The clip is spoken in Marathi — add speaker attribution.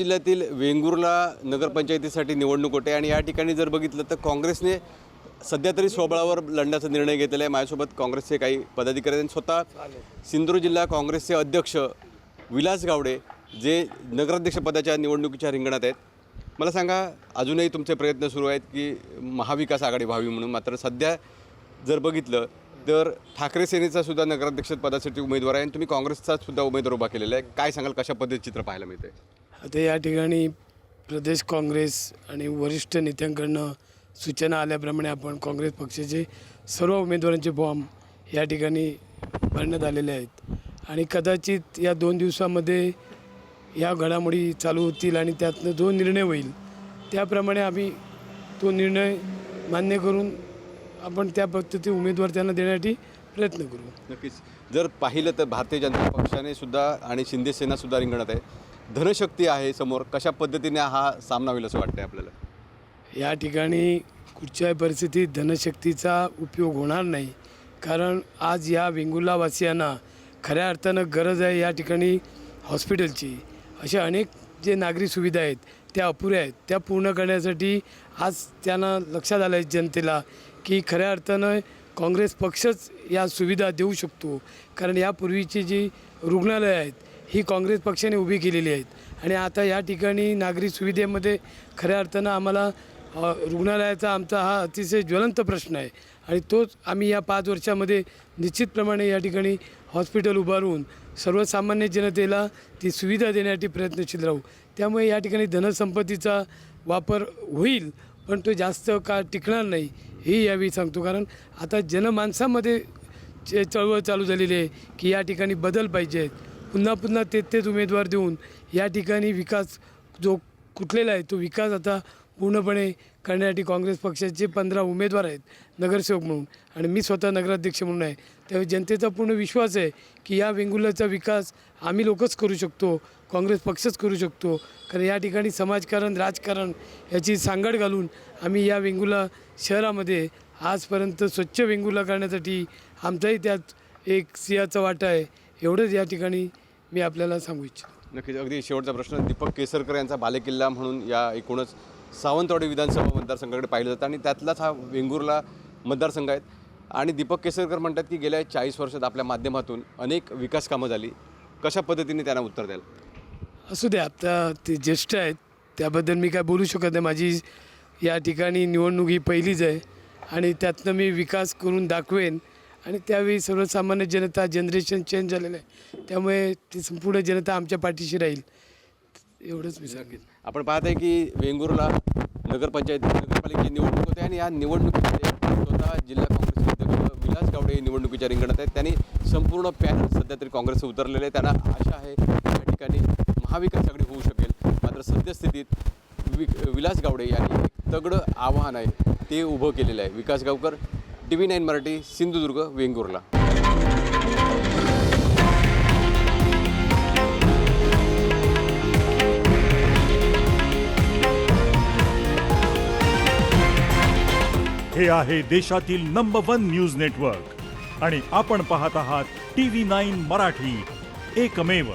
Speaker 1: जिल्ह्यातील वेंगुर्ला नगरपंचायतीसाठी निवडणूक होते आणि या ठिकाणी जर बघितलं तर काँग्रेसने सध्या तरी स्वबळावर लढण्याचा निर्णय घेतलेला आहे. माझ्यासोबत काँग्रेसचे काही पदाधिकारी आणि स्वतः सिंधुदुर्ग जिल्हा काँग्रेसचे अध्यक्ष विलास गावडे जे नगराध्यक्षपदाच्या निवडणुकीच्या रिंगणात आहेत. मला सांगा अजूनही तुमचे प्रयत्न सुरू आहेत की महाविकास आघाडी व्हावी म्हणून? मात्र सध्या जर बघितलं तर ठाकरे सेनेचा सुद्धा नगराध्यक्ष पदासाठी उमेदवार आहे आणि तुम्ही काँग्रेसचा सुद्धा उमेदवार उभा केलेला आहे. काय सांगाल कशा पद्धतीचे चित्र पाहायला मिळते
Speaker 2: आता या ठिकाणी प्रदेश काँग्रेस आणि वरिष्ठ नेत्यांकडनं सूचना आल्याप्रमाणे आपण काँग्रेस पक्षाचे सर्व उमेदवारांचे फॉर्म या ठिकाणी भरण्यात आलेले आहेत. आणि कदाचित या दोन दिवसामध्ये या घडामोडी चालू होतील आणि त्यातनं जो निर्णय होईल त्याप्रमाणे आम्ही तो निर्णय मान्य करून आपण त्या पद्धती उमेदवार त्यांना देण्यासाठी प्रयत्न करू.
Speaker 1: नक्कीच. जर पाहिलं तर भारतीय जनता पक्षाने सुद्धा आणि शिंदे सेना सुद्धा रिंगणात आहे. धनशक्ती आहे समोर कशा पद्धतीने हा सामना होईल असं वाटतंय आपल्याला?
Speaker 2: या ठिकाणी कुठच्याही परिस्थितीत धनशक्तीचा उपयोग होणार नाही. कारण आज या वेंगुर्लावासियांना खऱ्या अर्थानं गरज आहे या ठिकाणी हॉस्पिटलची. अशा अनेक जे नागरी सुविधा आहेत त्या अपुऱ्या आहेत त्या पूर्ण करण्यासाठी आज त्यांना लक्षात आलं आहे जनतेला की खऱ्या अर्थानं काँग्रेस पक्षच या सुविधा देऊ शकतो. कारण यापूर्वीची जी रुग्णालयं आहेत ही काँग्रेस पक्षाने उभी केलेली आहेत. आणि आता या ठिकाणी नागरी सुविधेमध्ये खऱ्या अर्थानं आम्हाला रुग्णालयाचा आमचा हा अतिशय ज्वलंत प्रश्न आहे. आणि तोच आम्ही या पाच वर्षामध्ये निश्चितप्रमाणे या ठिकाणी हॉस्पिटल उभारून सर्वसामान्य जनतेला ती सुविधा देण्यासाठी प्रयत्नशील राहू. त्यामुळे या ठिकाणी धनसंपत्तीचा वापर होईल पण तो जास्त काळ टिकणार नाही हे यावेळी सांगतो. कारण आता जनमानसामध्ये चळवळ चालू झालेली आहे की या ठिकाणी बदल पाहिजेत. पुन्हा पुन्हा तेच तेच उमेदवार देऊन या ठिकाणी विकास जो कुठलेला आहे तो विकास आता पूर्णपणे करण्यासाठी काँग्रेस पक्षाचे पंधरा उमेदवार आहेत नगरसेवक म्हणून. आणि मी स्वतः नगराध्यक्ष म्हणून आहे. त्यावेळी जनतेचा पूर्ण विश्वास आहे की या वेंगुर्ल्याचा विकास आम्ही लोकच करू शकतो काँग्रेस पक्षच करू शकतो. कारण या ठिकाणी समाजकारण राजकारण याची सांगड घालून आम्ही या वेंगुर्ला शहरामध्ये आजपर्यंत स्वच्छ वेंगुर्ला करण्यासाठी आमचाही त्यात एक सिंहाचा वाटा आहे. एवढंच या ठिकाणी मी आपल्याला सांगू इच्छितो.
Speaker 1: नक्कीच. अगदी शेवटचा प्रश्न. दीपक केसरकर यांचा बालेकिल्ला म्हणून या एकूणच सावंतवाडी विधानसभा मतदारसंघाकडे पाहिलं जातं आणि त्यातलाच हा वेंगुर्ला मतदारसंघ आहेत. आणि दीपक केसरकर म्हणतात की गेल्या चाळीस वर्षात आपल्या माध्यमातून अनेक विकास कामं झाली. कशा पद्धतीने त्यांना उत्तर द्याल?
Speaker 2: असू द्या आता ते ज्येष्ठ आहेत. त्याबद्दल मी काय बोलू शकत नाही. माझी या ठिकाणी निवडणूक ही पहिलीच आहे. आणि त्यातनं मी विकास करून दाखवेन. आणि त्यावेळी सर्वसामान्य जनता जनरेशन चेंज झालेलं आहे. त्यामुळे ती संपूर्ण जनता आमच्या पाठीशी राहील. एवढंच मी सांगेन.
Speaker 1: आपण पाहत आहे की वेंगुर्ला नगरपंचायत नगरपालिकेची निवडणूक होते आणि या निवडणुकीमध्ये स्वतः जिल्हा काँग्रेस अध्यक्ष विलास गावडे हे निवडणुकीच्या रिंगणात आहेत. त्यांनी संपूर्ण पॅनल सध्या तरी काँग्रेसचं उतरलेलं आहे त्यांना आशा आहे की या ठिकाणी महाविकास आघाडी होऊ शकेल. मात्र सद्यस्थितीत वि विलास गावडे यांनी एक तगडं आव्हान आहे ते उभं केलेलं आहे. Vikas Gavkar T V nine Marathi Sindhudurg Vengurla.
Speaker 3: हे आहे देशातील नंबर वन न्यूज नेटवर्क आणि आपण पाहत आहात टी व्ही नाईन मराठी. एकमेव.